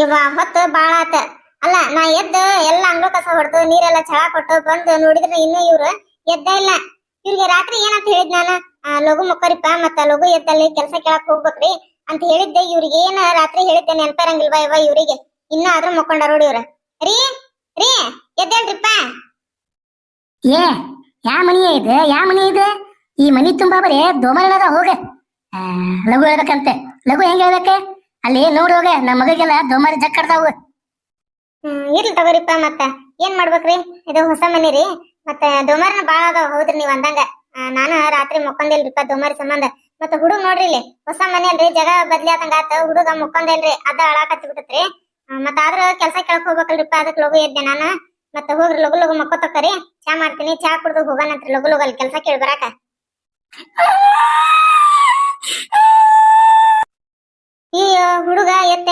ಇವ ಹೊತ್ತು ಬಾಳ ಆತ. ಅಲ್ಲ, ನಾ ಎದ್ದ ಎಲ್ಲ ಅಂಗ್ಳು ಕಸ ಹೊಡೆದು, ನೀರೆಲ್ಲ ಚಳ ಕೊಟ್ಟು ಬಂದು ನೋಡಿದ್ರೆ ಇನ್ನೂ ಇವ್ರು ಎದ್ದ ಇಲ್ಲ. ಇವ್ರಿಗೆ ರಾತ್ರಿ ಏನಂತ ಹೇಳಿದ್ ನಾನು? ಲಘು ಮಕ್ಕರಿಪ್ಪ, ಮತ್ತ ಲಘು ಎದ್ದಲ್ಲಿ ಕೆಲಸ ಕೇಳಕ್ ಹೋಗ್ಬೇಕ್ರಿ ಅಂತ ಹೇಳಿದ್ದೆ. ಇವ್ರಿಗೆ ಏನ ರಾತ್ರಿ ಹೇಳಿದ್ದೆ ನೆನಪಿರಂಗಿಲ್ವಾ ಇವ ಇವರಿಗೆ? ಇನ್ನ ಆದ್ರೂ ಮಕ್ಕೊಂಡ ನೋಡಿ ಇವ್ರ. ರೀ ರೀ, ಎದ್ದೇಳ್ರಿಪ್ಪ. ಏ, ಯಾ ಮನಿ ಇದು? ಯಾ ಮನಿ ಇದು? ಈ ಮನಿ ತುಂಬಾ ಬರೀ ದೋಮರನದ ಹೋಗ. ಲಘು ಹೇಳ್ಬೇಕಂತೆ. ಲಘು ಹೆಂಗ್ ಹೇಳ್ಬೇಕೆ? ಅಲ್ಲಿ ನೋಡ್ ಹೋಗ ನಮ್ಮ ಮಗಗೆಲ್ಲ ದೊಮಾರಿ ಜಕ್ಕಡ್ತಾವು ಹ್ಮ್ ಇರ್ಲಿ ತಗೋರಿಪ್ಪ ಮತ್ತ. ಏನ್ ಮಾಡ್ಬೇಕ್ರಿ? ಇದು ಹೊಸ ಮನಿ ರೀ. ಮತ್ತ ದೋಮಾರಿನ ಬಾಳ ಅದಾವ ಹೌದ್ರಿ ನೀವ್ ಅಂದಂಗ. ನಾನು ರಾತ್ರಿ ಮುಕ್ಕೊಂದಿಲ್ರಿಪ್ಪ ದೋಮಾರಿ ಸಂಬಂಧ. ಮತ್ತ ಹುಡುಗ ನೋಡ್ರಿ ಇಲ್ಲಿ ಹೊಸ ಮನಿ ಅಲ್ರಿ ಜಗ ಬದ್ಲಿ ಆದಂಗ ಆತ. ಹುಡುಗ ಮುಕ್ಕೊಂದಿಲ್ರಿ ಅದ ಅಳಾಕತ್ತಿ ಬಿಟ್ಟತ್ರಿ. ಮತ್ತ ಆದ್ರ ಕೆಲ್ಸ ಕೇಳಕ್ ಹೋಗ್ಬೇಕಲ್ರಿಪ್ಪ ಅದಕ್ ಲಗು ಎದ್ದೆ ನಾನು. ಮತ್ತ ಹೋಗ್ರಿ ಲಗು ಲಗು ಮಕ್ಕೋತಕ್ಕರಿ. ಚಾ ಮಾಡ್ತೀನಿ ಚಾ ಕುಡ್ದು ಹೋಗೋಣಂತ್ರಿ ಲಗು ಲಗು ಅಲ್ಲಿ ಕೆಲ್ಸ ಕೇಳಿ ಬರಾಕ.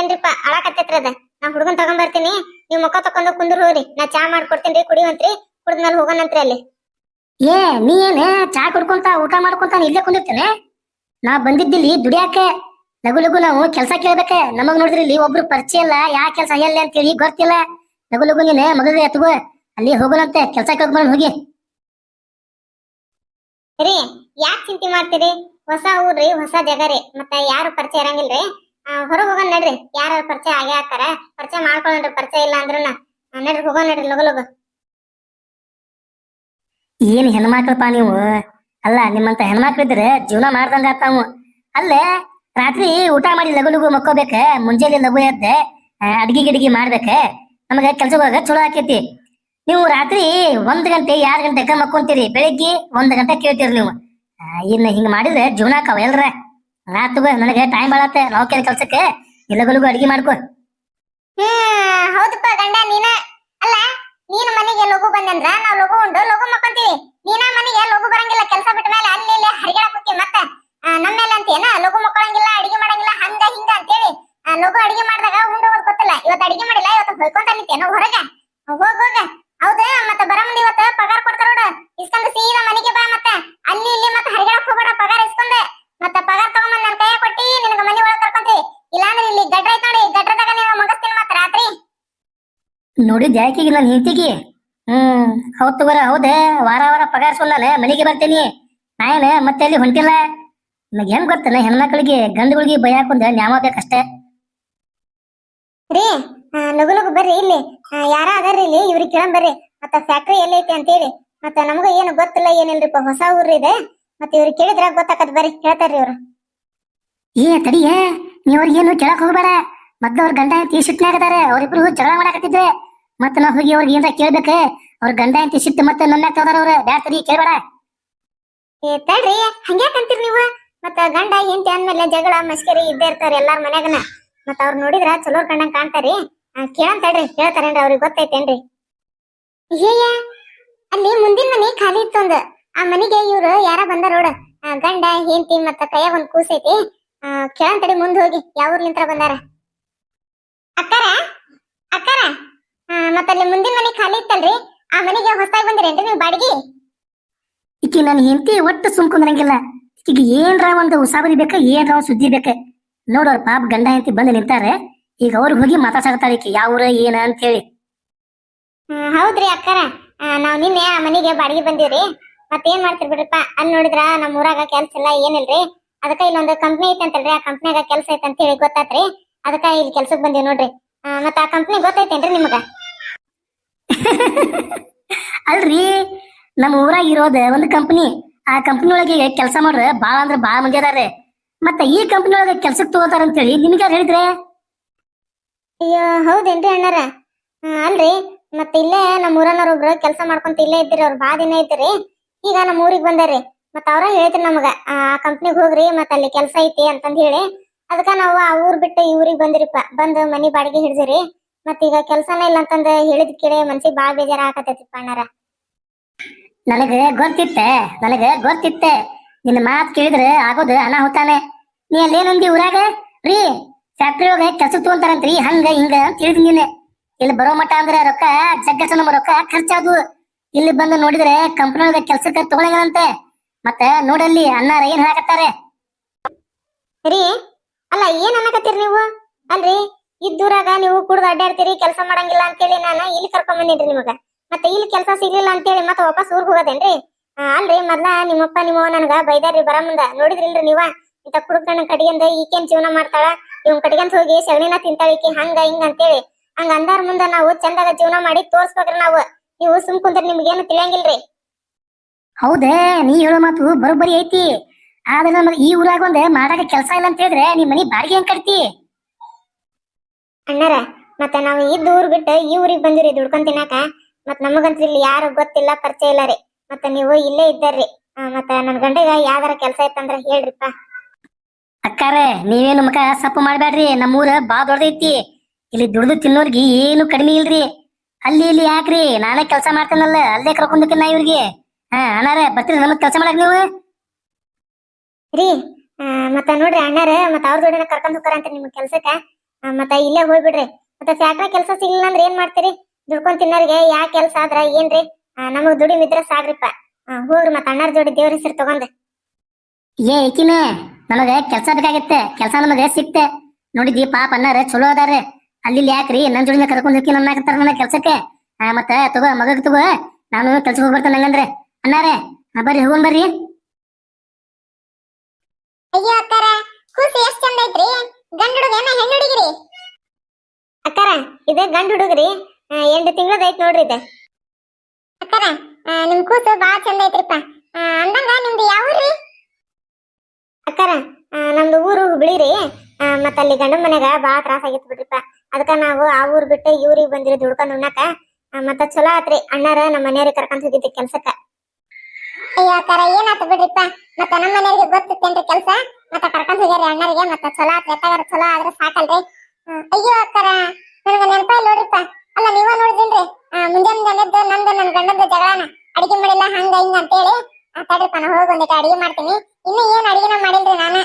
ಎತ್ತೇನ್ರಿಪ್ಪ ಅಳಾಕತ್ತೈತ್ರಿ ಅದ? ನಾ ಹುಡುಗನ್ ತಗೊಂಡ್ ಬರ್ತೀನಿ. ನೀವ್ ಮುಖ ತಕೊಂಡು ಕುಂದ್ರು ಹೋಗ್ರಿ. ನಾ ಚಾ ಮಾಡ್ಕೊಡ್ತೀನಿ ಕುಡಿವಂತ್ರಿ ಕುಡ್ದ್ಮೇಲೆ ಹೋಗೋಣಂತ್ರಿ ಅಲ್ಲಿ. ಏ ನೀ ಏನ್ ಚಾ ಕುಡ್ಕೊಂತ ಊಟ ಮಾಡ್ಕೊಂತ ಇಲ್ಲೇ ಕುಂದಿರ್ತೇನೆ ನಾ ಬಂದಿದ್ದಿಲ್ಲಿ ದುಡಿಯಾಕೆ? ಲಘು ಲಘು ನಾವು ಕೆಲಸ ಕೇಳ್ಬೇಕೆ. ನಮಗ್ ನೋಡಿದ್ರಿ ಇಲ್ಲಿ ಒಬ್ರು ಪರಿಚಯ ಇಲ್ಲ. ಯಾ ಕೆಲಸ ಎಲ್ಲಿ ಅಂತೇಳಿ ಗೊತ್ತಿಲ್ಲ. ಲಘು ಲಘು ನೀನೆ ಎತ್ಕೋ. ಅಲ್ಲಿ ಹೋಗೋಣಂತೆ. ಕೆಲಸ ಕೇಳ್ಕೊಂಡು ಹೋಗಿ. ರೀ ಯಾಕ್ ಚಿಂತೆ ಮಾಡ್ತೀರಿ? ಹೊಸ ಊರ್ರಿ ಹೊಸ ಜಾಗ ರೀ. ಮತ್ತ ಯಾರು ಪರಿಚಯ ಇರಂಗಿಲ್ರಿ? ಹೊರಗ್ ಹೋಗೋಣ ನಡ್ರಿ. ಯಾರು ಪರಿಚಯ ಆಗೇ ಆಗ್ತಾರ ಪರಿಚಯ ಮಾಡ್ಕೊಳ್ಳೋಣ ಪರಿಚಯ ಇಲ್ಲ ಅಂದ್ರನ. ಆ, ನಡ್ರಿ ಹೋಗೋಣ ನಡ್ರಿ ಲಗು ಲಗು. ಏನ್ ಹೆಣ್ಮಕ್ಳಪ್ಪ ನೀವು? ಅಲ್ಲ ನಿಮ್ಮಂತ ಹೆಣ್ಮಕ್ಳಿದ್ರೆ ಜೀವನ ಮಾಡ್ದಂಗ ಆತಾವು. ಅಲ್ಲೇ ರಾತ್ರಿ ಊಟ ಮಾಡಿ ಲಗು ಲಗು ಮಕ್ಕೋಬೇಕ ಮುಂಜಾನೆ ಲಗು ಎದ್ದೆ ಅಡ್ಗಿ ಗಿಡ್ಗಿ ಮಾಡ್ಬೇಕ ನಮಗ ಕೆಲ್ಸ ಹೋಗ ಚಲೋ ಆಕೈತಿ. ನೀವು ರಾತ್ರಿ ಒಂದ್ ಗಂಟೆ ಎರಡ್ ಗಂಟೆಗ ಮಕ್ಕೊಂತೀರಿ? ಬೆಳಿಗ್ಗೆ ಒಂದ್ ಗಂಟೆ ಕೇಳ್ತೀರಿ ನೀವು. ಇನ್ನ ಹಿಂಗ ಮಾಡಿದ್ರೆ ಜೀವನ ಆಕಾವ ಎಲ್ರ. ಆತು ನನಗೆ ಟೈಮ್ ಬಾಳತ್ತೆ. ನೌಕರಿ ಕೆಲ್ಸಕ್ಕೆ ಲಗು ಅಡಿಗೆ ಮಾಡ್ಕೊ. ಹ್ಮ್, ಹೌದಪ್ಪ ಗಂಡ, ನೀನ? ಅಲ್ಲ, ನೀನು ಮನೆಗೆ ಲಘು ಬಂದಂದ್ರ ನಾವ್ ಲಘು ಉಂಡು ಲಘು ಮಕ್ಕೊಂತೀವಿ. ನೀನ ಮನೆಗೆ ಲಘು ಬರಂಗಿಲ್ಲ, ಕೆಲಸ ಬಿಟ್ಟ ಮೇಲೆ ಅಲ್ಲಿ ಇಲ್ಲಿ ಹರಿಗಾಡಕ್ ಹೋಗ್ತೀವಿ ಮತ್ತೆ. ನಮ್ಮ ಮೇಲೆ ಅಂತೇನ ಲಘು ಮಕ್ಕಳಂಗಿಲ್ಲ, ಅಡಿಗೆ ಮಾಡಂಗಿಲ್ಲ, ಹಂಗ, ಹಿಂಗ ಅಂತೇಳಿ. ಲಗು ಅಡಿಗೆ ಮಾಡಿದಾಗ ಉಂಡು ಹೋಗೋದ್ ಗೊತ್ತಿಲ್ಲ. ಇವತ್ತು ಅಡಿಗೆ ಮಾಡಿಲ್ಲ, ಇವತ್ತು ಹೊಯ್ಕೊಂತ ನಿಂತೇನು ಹೊರಗ. ಹೋಗ ಹೋಗ. ಹೌದ, ಮತ್ತೆ ಬರ ಮುಂದೆ ಇವತ್ತು ಪಗಾರ ಕೊಡ್ತಾರ ನೋಡು ಇಸ್ಕೊಂಡ್ ಸೀದಾ ಮನೆಗೆ ಬಾ ಮತ್ತೆ ಅಲ್ಲಿ ಇಲ್ಲಿ ಮತ್ತೆ ಹರಿಗಾಡಕ್ ಹೋಗ್ಬೇಡ ಪಗಾರ ಇಸ್ಕೊಂಡೆ ಮತ್ತೆ ಪಗಾರ ತಗೊಂಬಂದ್ ನನ್ ಕೈಯಾಗ ಕೊಟ್ಟಿ ನಿನಗ ಮನೆ ಒಳಗ್ ಕರ್ಕೊಂತೀವಿ ಇಲ್ಲಾಂದ್ರೆ ಇಲ್ಲಿ ಗಡ್ರ ಐತ್ ನೋಡಿ ಗಡ್ರದಾಗ ನೀವು ಮಗಸ್ತೀನಿ ಮತ್ತೆ ರಾತ್ರಿ ನೋಡಿದ್ದೆ ಆಕಿಗೆ ನನ್ನ ಹೆಂಡತಿಗೆ ಹ್ಮ್ ಹೌದ್ ತಗೋರ ಹೌದೇ ವಾರ ವಾರ ಪಗಾರ ಸುಳ್ಳನೆ ಮನೆಗೆ ಬರ್ತೇನಿ. ನಾಯನ ಮತ್ತೆ ಅಲ್ಲಿ ಹೊಂಟಿಲ್ಲ? ನನಗೆ ಹೆಂಗ್ ಗೊತ್ತಲ್ಲ ಹೆಣ್ಮಕ್ಳಿಗೆ ಗಂಡುಗಳಿಗೆ ಭಯ ಹಾಕೊಂಡ ನ್ಯಾಮ ಬೇಕಷ್ಟೇ. ರೀ ಲಗು ಲಗು ಬರ್ರಿ ಇಲ್ಲಿ. ಯಾರ ಅದಾರ್ರಿ ಇಲ್ಲಿ? ಇವ್ರಿಗೆ ಕೇಳಂ ಬರ್ರಿ. ಮತ್ತ ಫ್ಯಾಕ್ಟ್ರಿ ಎಲ್ಲೈತಿ ಅಂತೇಳಿ. ಮತ್ತ ನಮಗ ಏನು ಗೊತ್ತಿಲ್ಲ ಏನಿಲ್ರಿಪ್ಪ ಹೊಸ ಊರ್ ಇದೆ. ಮತ್ತ ಇವ್ರಿಗೆ ಕೇಳಿದ್ರ ಗೊತ್ತಾಕತ್ ಬರ್ರಿ ಹೇಳ್ತಾರ್ರಿ ಇವ್ರು. ಏ ತಡಿಯೇ ನೀವ್ರಿಗೇನು ಕೇಳಕ್ ಹೋಗ್ಬೇಡ. ಮತ್ತವ್ರ ಅವ್ರ ಗಂಡ ಹೆಂಡತಿ ಸಿಟ್ನಾಗದಾರೆ ಅವ್ರಿಬ್ರು ಜಗಳ ಮಾಡಕತ್ತಿದ್ರೆ ಮತ್ತೆ ನಾ ಹೋಗಿ ಅವ್ರಿಗೆ ಏನ್ರ ಕೇಳ್ಬೇಕ? ಅವ್ರ ಗಂಡ ಅಂತ ಸಿಟ್ಟು ಮತ್ತೆ ನನ್ನ ತಗೋದಾರ ಅವ್ರ. ಬ್ಯಾಡ ಕೇಳ್ಬೇಡ. ಏ ತಡ್ರಿ ಹಂಗ್ಯಾಕ್ ಅಂತೀರಿ ನೀವು? ಮತ್ತ ಗಂಡ ಹೆಂಡತಿ ಅಂದ್ಮೇಲೆ ಜಗಳ ಮಸ್ಕರಿ ಇದ್ದೇ ಇರ್ತಾರ ಎಲ್ಲಾರ ಮನ್ಯಾಗನ. ಮತ್ತ ಅವ್ರ ನೋಡಿದ್ರ ಚಲೋ ಕಂಡಂಗ್ ಕಾಣ್ತಾರಿ. ಕೇಳಂತ ಹೇಳ್ರಿ ತಡ್ರಿ ಹೇಳ್ತಾರೇನ್ರಿ ಅವ್ರಿಗೆ ಗೊತ್ತೈತೇನ್ರಿ? ಹೇಯ ಅಲ್ಲಿ ಮುಂದಿನ ಮನೆ ಖಾಲಿ ಇತ್ತು ಆ ಮನೆಗೆ ಇವ್ರು ಯಾರ ಬಂದಾರ ನೋಡ. ಗಂಡ ಹೆಂಡತಿ ಮತ್ತ ಕೈಯಾಗ ಒಂದ್ ಕೂಸೈತಿ ಆ, ಕೇಳನ್ ತಡಿ ಮುಂದ್ ಹೋಗಿ. ಯಾವ ಊರ್ಲಿಂತ್ರ ಬಂದಾರ? ಅಕ್ಕಾರ? ಅಕ್ಕಾರ? ಮತ್ತ ಅಲ್ಲಿ ಮುಂದಿನ ಮನೆ ಖಾಲಿ ಇತ್ತಲ್ರಿ? ಆ ಮನೆಗೆ ಹೊಸದಾಗಿ ಬಂದಿರೇನ್ರಿ ನೀವು ಬಾಡಿಗೆ? ಈಕಿ ನನ್ನ ಹೆಂಡತಿ ಒಟ್ಟು ಸುಮ್ಕೊಂಡ್ರಂಗಿಲ್ಲ ಈಕಿಗೆ ಏನ್ರ ಒಂದು ಉಸಾಬರಿ ಬೇಕ ಏನ್ರ ಒಂದು ಸುದ್ದಿ ಬೇಕ. ನೋಡೋರ್ ಪಾಪ ಗಂಡ ಹೆಂಡತಿ ಬಂದು ನಿಂತಾರೆ. ಈಗ ಅವ್ರಿಗೆ ಹೋಗಿ ಮಾತಾಡ್ಸಾಕತ್ತಾಳ ಈಕಿ. ಯಾವ್ರ ಏನ ಅಂತ ಹೇಳಿ ಹೌದ್ರಿ ಅಕ್ಕಾರ. ಆ, ನಾವ್ ನಿನ್ನೆ ಆ ಮನೆಗೆ ಬಾಡಿಗೆ ಬಂದಿವ್ರಿ. ಮತ್ತೇನ್ ಮಾಡ್ತೀರಿ ಬಿಡ್ರಪ್ಪ? ಅಲ್ಲಿ ನೋಡಿದ್ರ ನಮ್ಮ ಊರಾಗ ಕೆಲ್ಸ ಇಲ್ಲ ಏನಿಲ್ರಿ? ಅದಕ್ಕ ಇಲ್ಲೊಂದು ಕಂಪ್ನಿ ಐತೆ ಅಂತಲ್ರಿ. ಆ ಕಂಪ್ನಿಯಾಗ ಕೆಲ್ಸ ಐತೆ ಅಂತ ಹೇಳಿ ಗೊತ್ತಾತ್ರಿ. ಅದಕ್ಕ ಇಲ್ಲಿ ಕೆಲ್ಸಕ್ ಬಂದಿವಿ ನೋಡ್ರಿ. ಮತ್ತ ಆ ಕಂಪ್ನಿ ಗೊತ್ತೈತೇನ್ರಿ ನಿಮಗ? ಅಲ್ರಿ ನಮ್ಮ ಊರಾಗ ಇರೋದ ಒಂದು ಕಂಪನಿ ಆ ಕಂಪನಿ ಒಳಗೆ ಕೆಲಸ ಮಾಡ್ರ ಬಾಳ ಅಂದ್ರ ಬಾಳ ಮಂದಿ ಅದಾರೆ ಮತ್ತ ಈ ಕಂಪನಿ ಒಳಗೆ ಕೆಲ್ಸಕ್ಕೆ ತಗೋತಾರ ಅಂತ ಹೇಳಿ ನಿಮ್ಗೆ ಯಾರು ಹೇಳಿದ್ರೆ? ಅಯ್ಯೋ, ಹೌದೇನ್ರಿ ಅಣ್ಣಾರ? ಅಲ್ರಿ, ಮತ್ತ ಇಲ್ಲೇ ನಮ್ಮ ಊರನ್ನವ್ರ ಒಬ್ರು ಕೆಲಸ ಮಾಡ್ಕೊಂತ ಇಲ್ಲೇ ಇದ್ರಿ ಅವ್ರು ಬಾ ದಿನ ಇದ್ರಿ ಈಗ ನಮ್ಮ ಊರಿಗೆ ಬಂದಾರ್ರಿ. ಮತ್ತ ಅವ್ರ ಹೇಳ್ತೀರಿ ನಮಗ, ಆ ಕಂಪ್ನಿಗ್ ಹೋಗ್ರಿ, ಮತ್ತ ಅಲ್ಲಿ ಕೆಲಸ ಐತಿ ಅಂತಂದ್ ಹೇಳಿ. ಅದಕ್ಕ ನಾವು ಆ ಊರ್ ಬಿಟ್ಟು ಈ ಊರಿಗೆ ಬಂದಿರಿಪ್ಪ, ಬಂದು ಮನಿ ಬಾಡಿಗೆ ಹಿಡ್ದಿರಿ. ಮತ್ತ ಈಗ ಕೆಲ್ಸನೇ ಇಲ್ಲ ಅಂತಂದ ಹೇಳಿದ ಕೇಳಿ ಮನ್ಸಿಗೆ ಬಾಳ ಬೇಜಾರ ಆಕತೈತಿಪ್ಪ ಅಣ್ಣಾರ. ನನಗೆ ಗೊತ್ತಿತ್ತೆ ನನಗೆ ಗೊತ್ತಿತ್ತೆ. ನಿನ್ನ ಮಾತು ಕೇಳಿದ್ರೆ ಆಗೋದು ಅನಾಹುತಾನೆ. ನೀ ಅಲ್ಲೇನಂದಿ ಊರಾಗ? ರೀ ಫ್ಯಾಕ್ಟ್ರಿ ಒಳಗೆ ಕೆಲ್ಸಕ್ಕೆ ತಗೊಂತಾರಂತ್ರಿ ಹಂಗ ಹಿಂಗ ಅಂತ ಹೇಳಿದ್ನಿ ನೀನೆ. ಇಲ್ಲಿ ಬರೋ ಮಟ್ಟ ಅಂದ್ರೆ ರೊಕ್ಕ ಜಗ್ಗಸ ನಮ್ಮ ರೊಕ್ಕ ಖರ್ಚಾದ್ವು ಇಲ್ಲಿ ಬಂದು ನೋಡಿದ್ರೆ ಕಂಪನಿ ಒಳಗೆ ಕೆಲ್ಸಕ್ಕೆ ತಗೊಳಂತೆ ಮತ್ತೆ ನೋಡಲ್ಲಿ ಅನ್ನಾರ ಏನ್ ಹೇಳಕತ್ತಾರೆ? ರೀ ಅಲ್ಲ ಏನ್ ಅನ್ನಕತ್ತೀರಿ ನೀವು? ಅಲ್ರಿ ಇದ್ದೂರಾಗ ನೀವು ಕುಡ್ದು ಅಡ್ಡಾಡ್ತೀರಿ, ಕೆಲಸ ಮಾಡಂಗಿಲ್ಲ ಅಂತೇಳಿ ನಾನು ಇಲ್ಲಿ ಕರ್ಕೊಂಡ್ ಬಂದಿನ್ರಿ ನಿಮಗ. ಮತ್ತೆ ಇಲ್ಲಿ ಕೆಲಸ ಸಿಗ್ಲಿಲ್ಲ ಅಂತೇಳಿ ಮತ್ತೆ ವಾಪಸ್ ಊರ್ಗ್ ಹೋಗೋದೇನ್ರಿ? ಅಲ್ರಿ, ಮೊದ್ಲ ನಿಮ್ಮಪ್ಪ, ನಿಮ್ಮವ್ವ ನನಗ ಬೈದಾರ್ರಿ ಬರ ಮುಂದ. ನೋಡಿದ್ರಿಲ್ರಿ ನೀವ? ಇಂತ ಕುಡುಕಣ್ಣ ಕಡಿಗೆಂದ ಈಕೇನ್ ಜೀವನ ಮಾಡ್ತಾಳ? ಇವ್ನ್ ಕಡಿಗಂತ ಹೋಗಿ ಸಗಣಿನ ತಿಂತಾಳಿಕೆ ಹಂಗ, ಹಿಂಗ ಅಂತೇಳಿ. ಹಂಗ ಅಂದಾರ ಮುಂದ ನಾವು ಚಂದಾಗ ಜೀವನ ಮಾಡಿ ತೋರ್ಸ್ಬೇಕ್ರಿ ನಾವು. ನೀವು ಸುಮ್ ಕುಂದ್ರ, ನಿಮ್ಗೇನು ತಿಳಿಯಂಗಿಲ್ರಿ. ಹೌದೇ, ನೀ ಹೇಳೋ ಮಾತು ಬರೋಬ್ಬರಿ ಐತಿ. ಆದ್ರೆ ನಮಗೆ ಈ ಊರಾಗ ಒಂದ್ ಮಾಡಾಕ ಕೆಲಸ ಇಲ್ಲ ಅಂತ ಹೇಳಿದ್ರೆ ನಿಮ್ ಮನಿ ಬಾಡಿಗೆ ಹೆಂಗ್ ಕಟ್ತಿ? ಅಣ್ಣಾರ ಮತ್ತ ನಾವು ಇದ್ದ ಊರ್ ಬಿಟ್ಟು ಈ ಊರಿಗೆ ಬಂದಿರಿ ದುಡ್ಕೊಂಡ್ ತಿನ್ನಾಕ ಮತ್ ನಮಗಂತ ಇಲ್ಲಿ ಯಾರು ಗೊತ್ತಿಲ್ಲ ಪರಿಚಯ ಇಲ್ಲ ರೀ. ಮತ್ತ ನೀವು ಇಲ್ಲೇ ಇದ್ದಾರ್ರಿ. ಮತ್ತ ನನ್ ಗಂಡಗ ಯಾವ್ದಾರ ಕೆಲಸ ಇತ್ತಂದ್ರ ಹೇಳ್ರಿಪ್ಪ. ಅಕ್ಕಾರೆ ನೀವೇನು ಮಕ ಸಪ್ಪು ಮಾಡ್ಬೇಡ್ರಿ ನಮ್ಮೂರ ಬಾ ದೊಡ್ಡದೈತಿ. ಇಲ್ಲಿ ದುಡ್ದು ತಿನ್ನೋರ್ಗಿ ಏನು ಕಡಿಮೆ ಇಲ್ರಿ. ಅಲ್ಲಿ ಇಲ್ಲಿ ಯಾಕ್ರಿ? ನಾನೇ ಕೆಲಸ ಮಾಡ್ತೇನಲ್ಲ ಅಲ್ಲೇ ಕರ್ಕೊಂಡ್ಕಿನ ಇವ್ರಿಗೆ. ಹಾ ಅಣ್ಣಾರೆ ಬರ್ತೀರಿ ನಮಗ್ ಕೆಲಸ ಮಾಡಕ್ ನೀವು? ರೀ ಮತ್ತ ನೋಡ್ರಿ ಅಣ್ಣಾರ ಮತ್ತ ಅವ್ರ ಜೋಡಿನ ಕರ್ಕೊಂಡ್ ಹೋಗ್ತಾರಂತ ನಿಮ್ ಕೆಲ್ಸಕ್ಕ. ಮತ್ತ ಇಲ್ಲೇ ಹೋಗ್ಬಿಡ್ರಿ. ಮತ್ತ ಫ್ಯಾಕ್ಟ್ರಿ ಕೆಲಸ ಸಿಗ್ಲಿಲ್ಲ ಅಂದ್ರೆ ಏನ್ ಮಾಡ್ತೀರಿ? ದುಡ್ಕೊಂಡ್ ತಿನ್ನೋರಿಗೆ ಯಾ ಕೆಲಸ ಆದ್ರ ಏನ್ರಿ? ಆ, ನಮಗ್ ದುಡಿಮಿದ್ರ ಸಾಗ್ರಿಪ್ಪ. ಆ, ಹೋಗ್ರಿ ಮತ್ತ ಅಣ್ಣಾರ್ ಜೋಡಿ ದೇವ್ರ ಹೆಸರು ತಗೊಂಡ್. ಏ ಏಕಿನ ನಮಗ ಕೆಲ್ಸ ಬೇಕಾಗಿತ್ತೆ ಕೆಲ್ಸ ನಮಗ ಸಿಕ್ತೆ. ನೋಡಿದ್ವಿ ಪಾಪ ಅನ್ನಾರ ಚಲೋ ಅದಾರೆ ಅಲ್ಲಿ ಇಲ್ಲಿ ಯಾಕ್ರಿ? ನನ್ ಜೋಡಿನ ಕರ್ಕೊಂಡ್ ಹೋಗಿ ನನ್ನ ಹಾಕ್ತಾರ ನನ್ನ ಕೆಲ್ಸಕ್ಕೆ. ಆ, ಮತ್ತ ತಗೋ ಮಗಗ್ ತಗೋ. ನಾನು ಕೆಲ್ಸಕ್ಕೆ ಹೋಗ್ಬರ್ತೇನೆ ಹಂಗಂದ್ರೆ. ಅನ್ನಾರೆ ಬರ್ರಿ ಹೋಗೋಣ ಬರ್ರಿ. ಅಯ್ಯೋ ಅಕ್ಕಾರ ಕೂಸು ಎಷ್ಟ್ ಚಂದ ಐತ್ರಿ? ಗಂಡ ಹುಡುಗನ ಹೆಣ್ಣು ಹುಡುಗಿರಿ? ಅಕ್ಕಾರ ಇದು ಗಂಡ ಹುಡುಗ್ರಿ. ಎಂಟು ತಿಂಗಳದ ಐತ್ ನೋಡ್ರಿ ಇದು. ಅಕ್ಕಾರ ನಿಮ್ ಕೂಸು ಬಾ ಚಂದ ಐತ್ರಿಪ್ಪ. ಅಂದಂಗ ನಿಮ್ದು ಯಾವ ಊರ್ರಿ ಅಕ್ಕಾರ ನಮ್ದು ಊರು ಹುಬ್ಳಿರಿ ಆ, ಮತ್ತ ಅಲ್ಲಿ ಗಂಡನ ಮನೆಗ ಬಾಳ ತ್ರಾಸ ಆಗಿತ್ತು ಬಿಡ್ರಿಪ್ಪ. ಅದಕ್ಕ ನಾವು ಆ ಊರ್ ಬಿಟ್ಟು ಇವ್ರಿಗೆ ಬಂದಿರಿ ದುಡ್ಕೊಂಡ್ ಉಣ್ಣಾಕ. ಮತ್ತ ಚಲೋ ಆತ್ರಿ ಅಣ್ಣಾರ ನಮ್ಮ ಮನೆಯವ್ರಿಗೆ ಕರ್ಕೊಂಡ್ ಹೋಗಿದ್ದೆ ಕೆಲ್ಸಕ್ಕ. ಅಯ್ಯೋ ಅಕ್ಕಾರ ಏನಾತ ಬಿಡ್ರಿಪ್ಪ? ಮತ್ತ ನಮ್ಮ ಮನೆಯವ್ರಿಗೆ ಗೊತ್ತಿತ್ತೇನ್ರಿ ಕೆಲ್ಸ? ಮತ್ತ ಕರ್ಕೊಂಡ್ ಹೋಗ್ಯಾರಿ ಅಣ್ಣರಿಗೆ, ಮತ್ತ ಚಲೋ ಆತ್ ಎತ್ತಾಗಾರ ಚಲೋ ಆದ್ರೆ ಸಾಕಲ್ರಿ. ಅಯ್ಯೋ ಅಕ್ಕಾರ, ನನಗ ನೆನಪ ನೋಡ್ರಿಪ್ಪ. ಅಲ್ಲ, ನೀವ ನೋಡಿದಿಲ್ರಿ ಮುಂಜಾನೆ ಜನದ್ದು ನಂದು ನನ್ ಗಂಡದ ಜಗಳನ, ಅಡಿಗೆ ಮಾಡಿಲ್ಲ, ಹಂಗ ಹಿಂಗ ಅಂತೇಳಿ. ತಡ್ರಿಪ್ಪ, ನಾ ಹೋಗಿ ಒಂದಿಟ್ಟು ಅಡಿಗೆ ಮಾಡ್ತೀನಿ. ಇನ್ನು ಏನ್ ಅಡಿಗೆನ ಮಾಡಿಲ್ರಿ ನಾನ?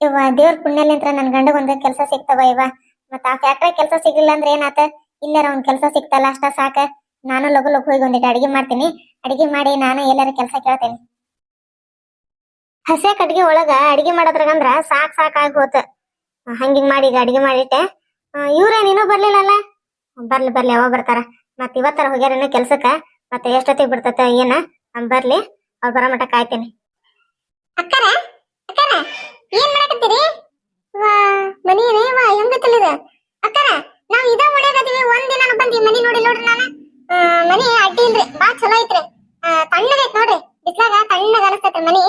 ಇವ ದೇವ್ರ ಪುಣ್ಯಲಿಂತ್ರ ನನ್ನ ಗಂಡಗ್ ಒಂದ್ ಕೆಲಸ ಸಿಗ್ತವ ಇವ ಮತ್ತ ಆ ಫ್ಯಾಕ್ಟ್ರಿ ಕೆಲಸ ಸಿಗ್ಲಿಲ್ಲ ಅಂದ್ರೆ ಏನಾತ? ಇಲ್ಲರ ಒಂದ್ ಕೆಲಸ ಸಿಗ್ತಲ್ಲ, ಅಷ್ಟ ಸಾಕ. ನಾನು ಲಘು ಲಗು ಹೋಗಿ ಒಂದಿಟ್ಟು ಅಡಿಗೆ ಮಾಡ್ತೀನಿ. ಅಡಿಗೆ ಮಾಡಿ ನಾನು ಎಲ್ಲರ ಕೆಲಸ ಕೇಳ್ತೇನೆ. ಹಸೆ ಕಟ್ಗೆ ಒಳಗ ಅಡಿಗೆ ಮಾಡೋದ್ರಾಗಂದ್ರ ಸಾಕ್ ಸಾಕ್ ಆಗಿ ಹೋತ ಹಂಗಿಂಗ್ ಮಾಡಿ ಈಗ ಅಡಿಗೆ ಮಾಡಿಟ್ಟೆ. ಇವ್ರ ನೀನು ಬರ್ಲಿಲ್ಲಲ್ಲ? ಬರ್ಲಿ ಬರ್ಲಿ, ಯಾವಾಗ ಬರ್ತಾರ? ಮತ್ ಇವತ್ತರ ಹೋಗ್ಯಾರೇನು ಕೆಲ್ಸಕ್ಕ. ಮತ್ತೆ ಎಷ್ಟೊತ್ತಿಗೆ ಬಿಡ್ತತ ಏನ? ಬರ್ಲಿ, ಅವ್ರು ಬರೋ ಮಟ್ಟ ಕಾಯ್ತೀನಿ ಅಕ್ಕರ ಅಕ್ಕರ, ಏನ್ ಮಾಡಕತ್ತೀರಿ? ವಾ, ಮನಿ ವಾ ಹೆಂಗತ್ತಲ್ಲಿದ ಅಕ್ಕರ, ನಾವ್ ಇದ ಹೊಡ್ಯಾಕತ್ತೀವಿ ಒಂದ್ ಬಂದಿ ಮನಿ ನೋಡಿ ನೋಡ್ರಿ ನಾನು. ಮನಿ ಅಡ್ಡಿ ಇಲ್ರಿ, ಬಾ ಚಲೋ ಐತ್ರಿ. ತಣ್ಣಗೈತ್ ನೋಡ್ರಿ, ಬಿಸ್ಲಾಗ ತಣ್ಣಗ ಅನಸ್ತೈತ್ರಿ ಮನಿ.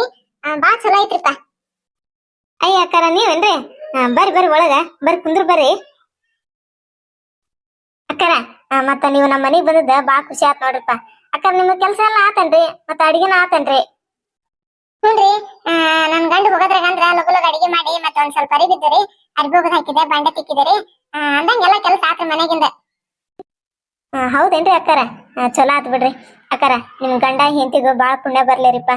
ಬಾ ಚಲೋ ಐತ್ರಿಪ್ಪ. ಅಯ್ಯ ಅಕ್ಕಾರ ನೀವೇನ್ರಿ? ಬರ್ರಿ ಬರ್ರಿ ಒಳಗ. ಬರ್ರಿ ಕುಂದ್ರ ಬರ್ರಿ. ಅಕ್ಕಾರ ಮತ್ತ ನೀವು ನಮ್ಮ ಮನೆಗೆ ಬಂದದ ಬಾ ಖುಷಿ ಆತ್ ನೋಡ್ರಿಪ್ಪ. ಅಕ್ಕಾರ ನಿಮ್ ಕೆಲ್ಸ ಎಲ್ಲ ಆತನ್ರಿ? ಮತ್ತ ಅಡಿಗೆನ ಆತನ್ರಿ? ಹ್ಞೂನ್ರಿ ನನ್ ಗಂಡ ಹೋಗೋದ್ರಾಗ ಅಂದ್ರ ಲಗು ಅಡಿಗೆ ಮಾಡಿ ಮತ್ತ ಒಂದ್ ಸ್ವಲ್ಪ ಅರಿ ಬಿದ್ದರಿ. ಅರ್ಬಿ ಹೋಗದ್ ಹಾಕಿದೆ ಬಂಡೆ ತಿಕ್ಕಿದರಿ. ಅಂದಂಗೆಲ್ಲ ಕೆಲಸ ಆತ್ರಿ ಮನೆಗಿಂದ. ಹೌದೇನ್ರಿ ಅಕ್ಕಾರ? ಚಲೋ ಆತ್ ಬಿಡ್ರಿ. ಅಕ್ಕಾರ ನಿಮ್ ಗಂಡ ಹೆಂತಿಗೂ ಬಾಳ ಪುಣ್ಯ ಬರ್ಲೇರಿಪ್ಪ.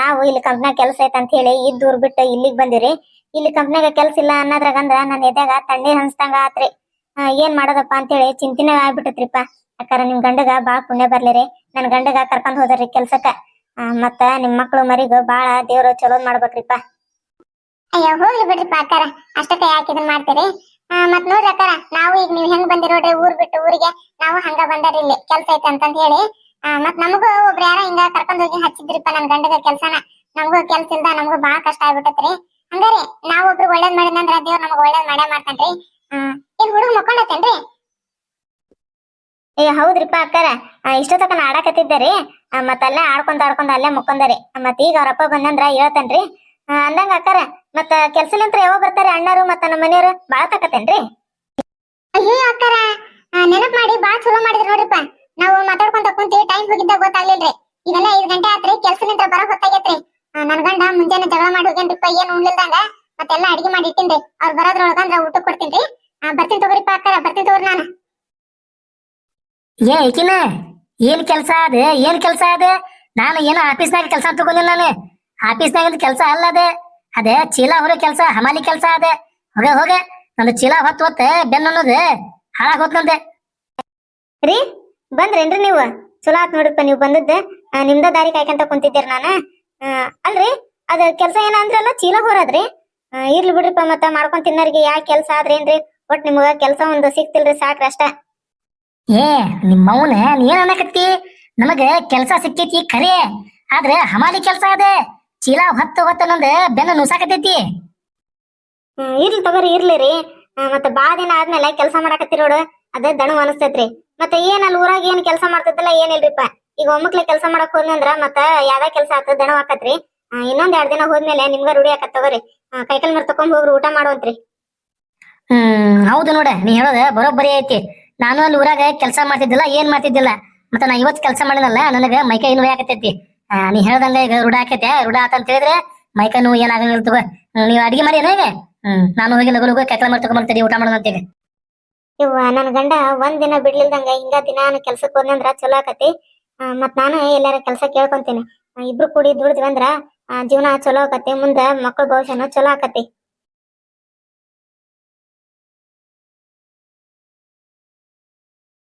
ನಾವು ಇಲ್ಲಿ ಕಂಪ್ನ್ಯಾಗ ಕೆಲಸ ಐತೆ ಅಂತ ಹೇಳಿ ಇದ್ ಊರ್ ಬಿಟ್ಟು ಇಲ್ಲಿಗೆ ಬಂದಿರಿ ಇಲ್ಲಿ ಕಂಪ್ನ್ಯಾಗ ಕೆಲಸ ಇಲ್ಲ ಅನ್ನೋದ್ರಾಗ ಅಂದ್ರ ನನ್ ಎದ್ಯಾಗ ತಣ್ಣೀರ್ ಹಂಚ್ದಂಗ ಆತ್ರಿ. ಏನ್ ಮಾಡೋದಪ್ಪ ಅಂತೇಳಿ ಚಿಂತಿನ ಆಗ್ಬಿಟ್ಟತ್ರಿಪ್ಪ. ಅಕ್ಕಾರ ನಿಮ್ ಗಂಡಗ ಬಾಳ ಪುಣ್ಯ ಬರ್ಲಿರಿ ನನ್ ಗಂಡಗ ಕರ್ಕೊಂಡ್ ಹೋದ್ರಿ ಕೆಲ್ಸಕ್ಕ. ಮತ್ತ ನಿಮ್ ಮಕ್ಳು ಮರಿಗೂ ಬಾಳ ದೇವ್ರು ಚಲೋದ್ ಮಾಡ್ಬೇಕ್ರಿಪ್ಪ. ಅಯ್ಯೋ, ಹೋಗ್ಲಿ ಬಿಡ್ರಿಪ್ಪ ಅಕ್ಕಾರ. ಅಷ್ಟಕ್ಕ ಯಾಕೆ ಇದನ್ ಮಾಡ್ತೀರಿ? ಮತ್ ನೋಡ್ರಿ ಅಕ್ಕಾರ, ನಾವು ಈಗ ನೀವ್ ಹೆಂಗ್ ಬಂದಿರೋಡ್ರಿ ಊರ್ ಬಿಟ್ಟು ಊರಿಗೆ? ನಾವು ಹಂಗ ಬಂದಾರಿ ಇಲ್ಲಿ. ಕೆಲ್ಸ ಐತೆ ಅಂತಂದ್ ಹೇಳಿ. ಮತ್ ನಮಗೂ ಒಬ್ರು ಯಾರ ಹಿಂಗ ಕರ್ಕೊಂಡ್ ಹೋಗಿ ಹಚ್ಚಿದ್ರಿಪ್ಪ ನನ್ ಗಂಡಗ ಕೆಲ್ಸನ. ನಮಗೂ ಕೆಲ್ಸ ಇಲ್ದ ನಮಗೂ ಬಾಳ ಕಷ್ಟ ಆಗ್ಬಿಟ್ಟತ್ರಿ. ಹಂಗಾರಿ ನಾವ್ ಒಬ್ರು ಒಳ್ಳೇದ್ ಮಾಡಿದಂದ್ರ ದೇವ್ರ ನಮಗ್ ಒಳ್ಳೇದ್ ಮಾಡೇ ಮಾಡ್ತಾನ್ರಿ. ಏನ್ ಹುಡುಗ ಮಕ್ಕೊಂಡತ್ತೇನ್ರಿ ಏ ಹೌದ್ರಿಪ್ಪ ಅಕ್ಕಾರ. ಇಷ್ಟೊತ್ತಕ ತಕನ ಆಡಕತ್ತಿದ್ದರಿ. ಮತ್ತ ಅಲ್ಲೇ ಆಡ್ಕೊಂಡ್ ಆಡ್ಕೊಂಡ್ ಅಲ್ಲೇ ಮುಕ್ಕೊಂದರಿ. ಮತ್ ಈಗ ಅವ್ರಪ್ಪ ಬಂದಂದ್ರ ಹೇಳ್ತೇನ್ರಿ. ಅಂದಂಗ ಅಕ್ಕಾರ ಮತ್ತ ಕೆಲ್ಸಲಿಂತ್ರ ಯಾವಾಗ ಬರ್ತಾರೆ ಅಣ್ಣರು ಮತ್ತ ನಮ್ಮ ಮನೆಯವರು? ಬಾಳ ತಕತೇನ್ರಿ ಅಯ್ಯೋ ಅಕ್ಕಾರ ನೆನಪ್ ಮಾಡಿ ಬಾಳ ಚಲೋ ಮಾಡಿದ್ರಿ ನೋಡ್ರಿಪ್ಪ ನಾವು ಮಾತಾಡ್ಕೊಂತ ಕುಂತಿ ಟೈಮ್ ಹೋಗಿದ್ದ ಗೊತ್ತಾಗ್ಲಿಲ್ರಿ. ಇದೆಲ್ಲ ಐದ್ ಗಂಟೆ ಆತ್ರಿ ಕೆಲ್ಸಲಿಂತ್ರ ಬರ ಹೊತ್ತಾಗೈತ್ರಿ ನನ್ ಗಂಡ ಮುಂಜಾನೆ ಜಗಳ ಮಾಡಿ ಹೋಗ್ಯಾನ್ರಿಪ್ಪ ಏನ್ ಉಣ್ಲಿಲ್ದಂಗ. ಮತ್ತೆಲ್ಲ ಅಡಿಗೆ ಮಾಡಿ ಇಟ್ಟಿನ್ರಿ. ಅವ್ರ ಬರೋದ್ರೊಳಗಂದ್ರ ಊಟ ಕೊಡ್ತೀನ್ರಿ. ಆ, ಬರ್ತೀನಿ ತಗೋರಿಪ್ಪ ಅಕ್ಕಾರ ಬರ್ತೀನಿ ತಗೋರಿ ನಾನು. ಏ ಇಕಿನ ಏನ್ ಕೆಲ್ಸ ಅದ ಏನ್ ಕೆಲ್ಸ ಅದ? ನಾನು ಏನೋ ಆಫೀಸ್ನಾಗ ಕೆಲಸ ತಗೊಂಡಿಲ್ಲ ನಾನು. ಆಫೀಸ್ನಾಗ ಕೆಲಸ ಅಲ್ಲ ಅದೇ. ಅದೇ ಚೀಲ ಹೊರ ಕೆಲಸ ಹಮಾಲಿ ಕೆಲಸ ಅದೇ. ಹೋಗೆ ಹೋಗೆ. ನಂದು ಚೀಲ ಹೊತ್ತು ಹೊತ್ತೆ ಬೆನ್ನ ಅನ್ನೋದು ಹಾಳಾಗ್ ರೀ ಬಂದ್ರೇನ್ರಿ ನೀವು? ಚಲೋ ಆತ್ ನೋಡ್ರಿಪ್ಪ ನೀವು ಬಂದದ್ದು. ನಿಮ್ದ ದಾರಿ ಕಾಯ್ಕಂತ ಕುಂತಿದ್ದೀರಿ ನಾನು. ಅಲ್ರಿ ಅದ ಕೆಲಸ ಏನ ಅಂದ್ರಲ್ಲ ಚೀಲ ಹೊರದ್ರಿ. ಇರ್ಲಿ ಬಿಡ್ರಿಪ್ಪ ಮತ್ತ ಮಾಡ್ಕೊಂಡ್ ತಿನ್ನೋರಿಗೆ ಯಾ ಕೆಲಸ ಆದ್ರೇನ್ರಿ? ಒಟ್ ನಿಮ್ಗ ಕೆಲಸ ಒಂದು ಸಿಕ್ತಿಲ್ರಿ ಸಾಕ್ರಿ ಅಷ್ಟ. ಏ ನಿಮ್ಮ ನೀನ್ ಅನ್ನಕತ್ತಿ? ನಮಗ ಕೆಲ್ಸ ಸಿಕ್ಕೈತಿ ಖರೆ ಆದ್ರೆ ಹಮಾಲಿ ಕೆಲ್ಸ ಅದೇ. ಚೀಲ ಹೊತ್ತು ಹೊತ್ತ ನಂದ ಬೆನ್ನ ನುಸಾಕತೈತಿ ಹ್ಮ್, ಇರ್ಲಿ ತಗೋರಿ ಇರ್ಲಿ ರೀ. ಮತ್ತೆ ಬಾ ದಿನ ಆದ್ಮೇಲೆ ಕೆಲಸ ಮಾಡಾಕತ್ತಿ ನೋಡು. ಅದೇ ದಣ ಅನಸ್ತೈತ್ರಿ. ಮತ್ತೆ ಏನ್ ಅಲ್ಲಿ ಊರಾಗ ಏನ್ ಕೆಲಸ ಮಾಡ್ತಿದ್ದಲ್ಲ ಏನಿಲ್ರಿಪ್ಪ ಈಗ ಒಮ್ಮಕ್ಲೆ ಕೆಲಸ ಮಾಡಕ್ ಹೋದ್ನಂದ್ರ ಮತ್ತ ಯಾವ ಕೆಲಸ ಆತ ದಣ ಹಾಕತ್ರಿ. ಇನ್ನೊಂದ್ ಎರಡ್ ದಿನ ಹೋದ್ಮೇಲೆ ನಿಮ್ಗ ರೂಢಿ ಆಕತ್ ತಗೋರಿ. ಕೈಕಾಲ್ ಮರ್ ತಕೊಂಡ್ ಹೋಗ್ರಿ, ಊಟ ಮಾಡುವಂತ್ರಿ. ಹ್ಮ್, ಹೌದು ನೋಡ, ನೀ ಹೇಳೋದ ಬರೋಬ್ಬರಿ ಐತಿ. ನಾನು ಅಲ್ಲಿ ಊರಾಗ ಕೆಲಸ ಮಾಡ್ತಿದ್ದಿಲ್ಲ, ಏನ್ ಮಾಡ್ತಿದ್ದಿಲ್ಲ. ಮತ್ತ ನಾ ಇವತ್ ಕೆಲಸ ಮಾಡಿನಲ್ಲ, ನನಗ ಮೈಕೈ ನೋವು ಆಕತೈತಿ ನೀ ಹೇಳ್ದಂಗ ಈಗ ರೂಢ ಆಕೈತೆ, ರೂಢ ಆತ ಅಂತ ಹೇಳಿದ್ರೆ ಮೈಕೈ ನೋವು ಏನಾಗಂಗಿಲ್ಲ ತಗೋ. ನೀವ್ ಅಡಿಗೆ ಮಾಡಿ ಏನಾಗ ಹ್ಮ್, ನಾನು ಹೋಗಿ ಲಗು ಲಗು ಕೈಕಲ್ ಮಾಡಿ ತಗೊಂಡ್ಬರ್ತೀನಿ ಊಟ ಮಾಡೋಣ ಇವ್ವ, ನನ್ ಗಂಡ ಒಂದ್ ದಿನ ಬಿಡ್ಲಿಲ್ದಂಗ ಹಿಂಗ ದಿನ ಕೆಲ್ಸಕ್ ಹೋದ್ನಂದ್ರ ಚಲೋ ಆಕತಿ. ಮತ್ ನಾನು ಎಲ್ಲಾರ ಕೆಲ್ಸ ಕೇಳ್ಕೊಂತೀನಿ. ಇಬ್ರು ಕೂಡಿ ದುಡಿದ್ವಿ ಅಂದ್ರ ಜೀವನ ಚಲೋ ಆಕತಿ, ಮುಂದ ಮಕ್ಕಳ ಭವಿಷ್ಯನು ಚಲೋ ಆಕತಿ.